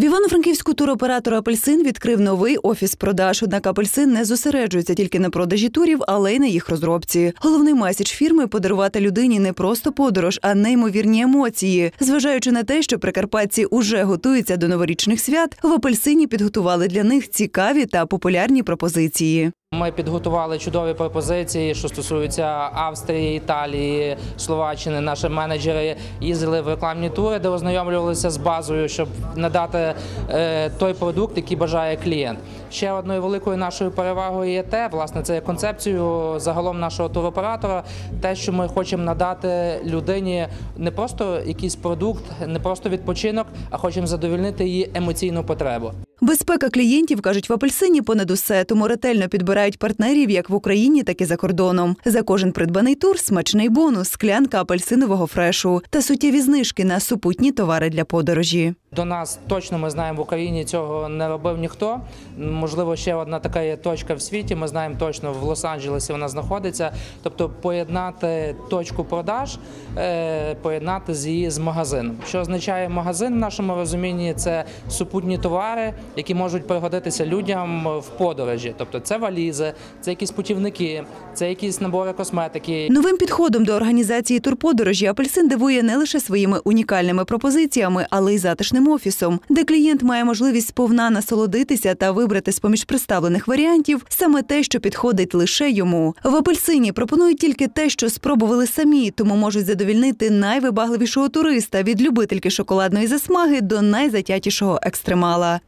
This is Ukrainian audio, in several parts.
В Івано-Франківську туроператор Апельсин відкрив новий офіс продаж. Однак апельсин не зосереджується тільки на продажі турів, але й на їх розробці. Головний меседж фірми подарувати людині не просто подорож, а неймовірні емоції. Зважаючи на те, що прикарпатці уже готуються до новорічних свят, в апельсині підготували для них цікаві та популярні пропозиції. Ми підготували чудові пропозиції, що стосуються Австрії, Італії, Словаччини. Наші менеджери їздили в рекламні тури, де ознайомлювалися з базою, щоб надати е, той продукт, який бажає клієнт. Ще одною великою нашою перевагою є те, власне, це є концепцією загалом нашого туроператора. Те, що ми хочемо надати людині не просто якийсь продукт, не просто відпочинок, а хочемо задовольнити її емоційну потребу. Безпека клієнтів кажуть в апельсині понад усе, тому ретельно підбирають партнерів як в Україні, так і за кордоном. За кожен придбаний тур смачний бонус, склянка апельсинового фрешу та суттєві знижки на супутні товари для подорожі. До нас точно ми знаємо в Україні цього не робив ніхто. Можливо, ще одна така є точка в світі. Ми знаємо точно в Лос-Анджелесі вона знаходиться. Тобто поєднати точку продаж, е, поєднати з її з магазином. Що означає магазин в нашому розумінні? Це супутні товари, які можуть пригодитися людям в подорожі. Тобто це валізи, це якісь путівники, це якісь набори косметики. Новим підходом до організації турподорожі апельсин дивує не лише своїми унікальними пропозиціями, але й затишним офісом, де клієнт має можливість сповна насолодитися та вибрати з поміж представлених варіантів саме те, що підходить лише йому. В апельсині пропонують тільки те, що спробували самі, тому можуть задовільнити найвибагливішого туриста від любительки шоколадної засмаги до найзатятішого екстремала.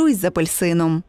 Подорожуй з апельсином.